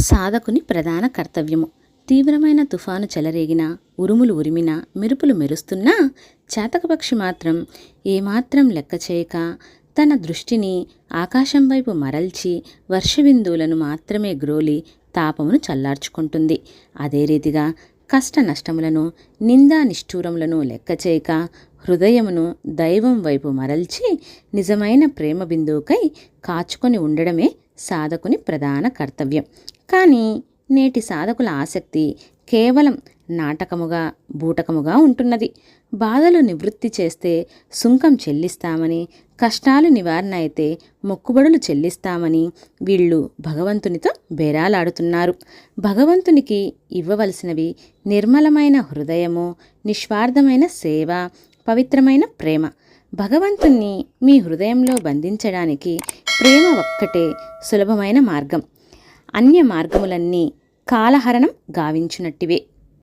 సాధకుని ప్రధాన కర్తవ్యము. తీవ్రమైన తుఫాను చెలరేగినా ఉరుములు ఉరిమినా మెరుపులు మెరుస్తున్నా చేతకపక్షి మాత్రం ఏమాత్రం లెక్క చేయక తన దృష్టిని ఆకాశం వైపు మరల్చి వర్షబిందువులను మాత్రమే గ్రోలి తాపమును చల్లార్చుకుంటుంది. అదే రీతిగా కష్ట నష్టములను నిందా నిష్ఠూరములను లెక్క చేయక హృదయమును దైవం వైపు మరల్చి నిజమైన ప్రేమ బిందువుకై కాచుకొని ఉండడమే సాధకుని ప్రధాన కర్తవ్యం. కానీ నేటి సాధకుల ఆసక్తి కేవలం నాటకముగా బూటకముగా ఉంటున్నది. బాధలు నివృత్తి చేస్తే సుంకం చెల్లిస్తామని కష్టాలు నివారణ అయితే మొక్కుబడులు చెల్లిస్తామని వీళ్ళు భగవంతునితో బేరాలాడుతున్నారు. భగవంతునికి ఇవ్వవలసినవి నిర్మలమైన హృదయము నిస్వార్థమైన సేవ పవిత్రమైన ప్రేమ. భగవంతుణ్ణి మీ హృదయంలో బంధించడానికి ప్రేమ ఒక్కటే సులభమైన మార్గం. అన్య మార్గములన్నీ కాలహరణం గావించునట్టివే.